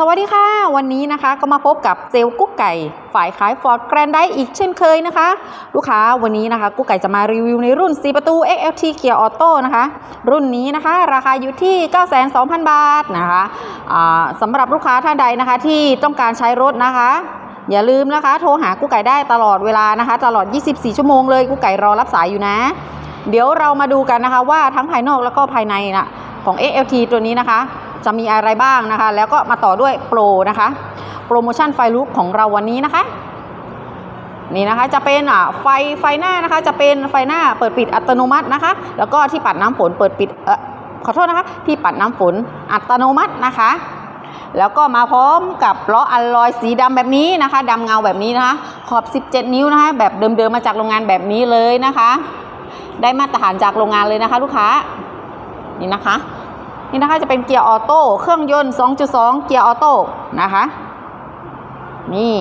สวัสดีค่ะ วันนี้นะคะก็มาพบกับเซลกุ๊กไก่ ฝ่ายขายฟอร์ดแกรนไดอีกเช่นเคยนะคะ ลูกค้าวันนี้นะคะ กุ๊กไก่จะมารีวิวในรุ่น 4 ประตู XLT Gear Auto นะคะ รุ่นนี้นะคะ ราคาอยู่ที่ 9,200บาทนะคะอ่าสำหรับลูกค้าท่านใดนะคะที่ต้องการใช้รถนะคะ อย่าลืมนะคะ โทรหากุ๊กไก่ได้ตลอดเวลานะคะ ตลอด 24 ชั่วโมงเลยกุ๊กไก่รอรับสายอยู่นะ เดี๋ยวเรามาดูกันนะคะว่าทั้งภายนอกแล้วก็ภายในนะของ XLT ตัวนี้นะคะ จะมีอะไรบ้างนะคะ แล้วก็มาต่อด้วยโปรนะคะ โปรโมชั่นไฟลุกของเราวันนี้นะคะ นี่นะคะจะเป็นอะไฟไฟหน้านะคะ จะเป็นไฟหน้าเปิดปิดอัตโนมัตินะคะ แล้วก็ที่ปัดน้ำฝนเปิดปิดเออขอโทษนะคะ ที่ปัดน้ำฝนอัตโนมัตินะคะแล้วก็มาพร้อมกับล้ออัลลอยสีดำแบบนี้นะคะดำเงาแบบนี้นะคะ ขอบ 17 นิ้วนะคะ แบบเดิมๆมาจากโรงงานแบบนี้เลยนะคะ ได้มาตรฐานจากโรงงานเลยนะคะ ลูกค้านี่นะคะ นี่นะคะจะเป็นเกียร์ออโต้เครื่องยนต์ 2.2 เกียร์ออโต้นะคะ นี่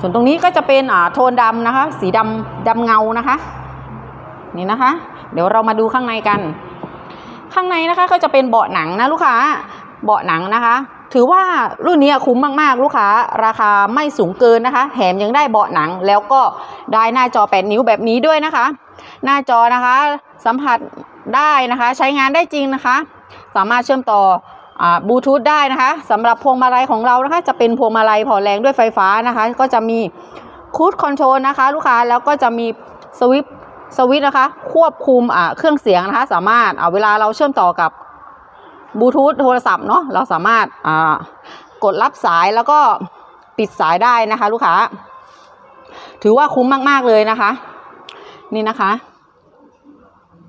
ส่วนตรงนี้ก็จะเป็นอ่าโทนดำนะคะ สีดำดำเงานะคะ นี่นะคะ เดี๋ยวเรามาดูข้างในกัน ข้างในนะคะก็จะเป็นเบาะหนังนะลูกค้าเบาะหนังนะคะ ถือว่ารุ่นนี้คุ้มมากๆ ลูกค้า ราคาไม่สูงเกินนะคะ แถมยังได้เบาะหนัง แล้วก็ได้หน้าจอ 8 นิ้วแบบนี้ด้วยนะคะ หน้าจอนะคะ สัมผัส ได้นะคะ ใช้งานได้จริงนะคะ สามารถเชื่อมต่อบลูทูธได้นะคะสำหรับพวงมาลัยของเรานะคะ จะเป็นพวงมาลัยพอแรงด้วยไฟฟ้านะคะ ก็จะมีคูดคอนโทรลนะคะ ลูกค้าแล้วก็จะมีสวิตสวิตนะคะ ควบคุมเครื่องเสียงนะคะ สามารถเาเวลาเราเชื่อมต่อกับบลูทูธโทรศัพท์เนาะเราสามารถกดรับสายแล้วก็ปิดสายได้นะคะ ลูกค้า ถือว่าคุ้มมาก ๆ เลยนะคะ นี่นะคะ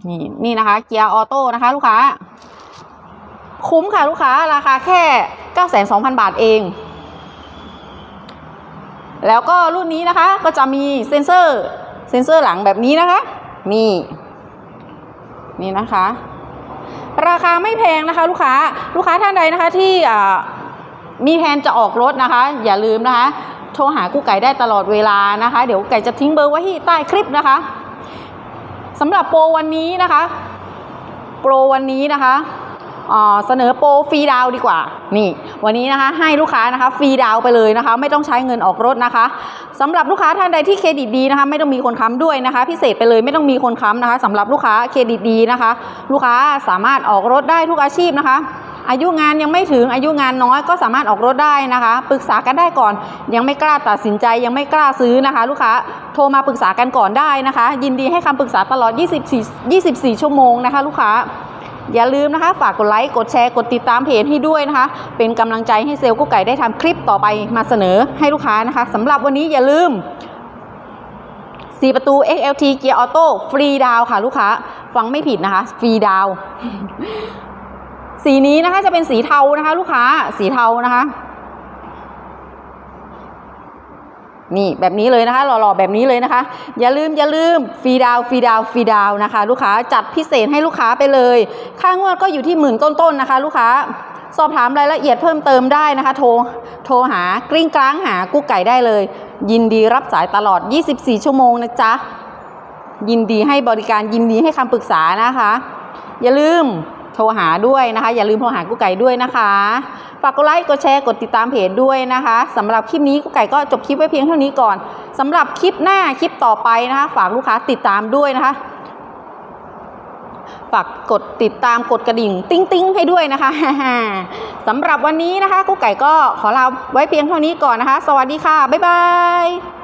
นี่นี่นะคะ เกียร์ออโต้นะคะ ลูกค้า คุ้มค่ะลูกค้า ราคาแค่ 92,000 บาทเอง แล้วก็รุ่นนี้นะคะ ก็จะมีเซ็นเซอร์เซ็นเซอร์หลังแบบนี้นะคะ นี่นี่นะคะ ราคาไม่แพงนะคะ ลูกค้า ลูกค้าท่านใดนะคะที่มีแผนจะออกรถนะคะ อย่าลืมนะคะ โทรหากู้ไก่ได้ตลอดเวลานะคะ เดี๋ยวไก่จะทิ้งเบอร์ไว้ที่ใต้คลิปนะคะ สำหรับโปรวันนี้นะคะ โปรวันนี้นะคะเสนอโปรฟรีดาวดีกว่า นี่ วันนี้นะคะให้ลูกค้านะคะฟรีดาวไปเลยนะคะ ไม่ต้องใช้เงินออกรถนะคะสำหรับลูกค้าท่านใดที่เครดิตดีนะคะ ไม่ต้องมีคนค้ำด้วยนะคะ พิเศษไปเลยไม่ต้องมีคนค้ำนะคะสำหรับลูกค้าเครดิตดีนะคะ ลูกค้าสามารถออกรถได้ทุกอาชีพนะคะ อายุงานยังไม่ถึงอายุงานน้อยก็สามารถออกรถได้นะคะปรึกษากันได้ก่อน ยังไม่กล้าตัดสินใจยังไม่กล้าซื้อนะคะ ลูกค้าโทรมาปรึกษากันก่อนได้นะคะ ยินดีให้คำปรึกษาตลอด 24 24 ชั่วโมงนะคะ ลูกค้าอย่าลืมนะคะ ฝากกดไลค์กดแชร์กดติดตามเพจให้ด้วยนะคะ เป็นกำลังใจให้เซลล์กุ๊กไก่ได้ทำคลิปต่อไปมาเสนอให้ลูกค้านะคะสำหรับวันนี้อย่าลืม4 ประตู XLT เกียร์ออโต้ฟรีดาวค่ะ ลูกค้า ฟังไม่ผิดนะคะ ฟรีดาว สีนี้นะคะจะเป็นสีเทานะคะ ลูกค้าสีเทานะคะ นี่แบบนี้เลยนะคะหล่อๆแบบนี้เลยนะคะ อย่าลืมอย่าลืมฟรีดาวฟรีดาวฟรีดาวนะคะ ลูกค้าจัดพิเศษให้ลูกค้าไปเลย ค่างวดก็อยู่ที่หมื่นต้นๆนะคะ ลูกค้าสอบถามรายละเอียดเพิ่มเติมได้นะคะ โทรโทรหากริ้งกลางหากู้ไก่ได้เลย ยินดีรับสายตลอด 24 ชั่วโมงนะจ๊ะยินดีให้บริการยินดีให้คำปรึกษานะคะ อย่าลืม โทรหาด้วยนะคะ อย่าลืมโทรหากู้ไก่ด้วยนะคะ ฝากกดไลค์กดแชร์กดติดตามเพจด้วยนะคะสำหรับคลิปนี้กู้ไก่ก็จบคลิปไว้เพียงเท่านี้ก่อนสำหรับคลิปหน้าคลิปต่อไปนะคะ ฝากลูกค้าติดตามด้วยนะคะฝากกดติดตามกดกระดิ่ง ติ้งติ้งให้ด้วยนะคะสำหรับวันนี้นะคะกู้ไก่ก็ขอลาไว้เพียงเท่านี้ก่อนนะคะ สวัสดีค่ะ บ๊ายบาย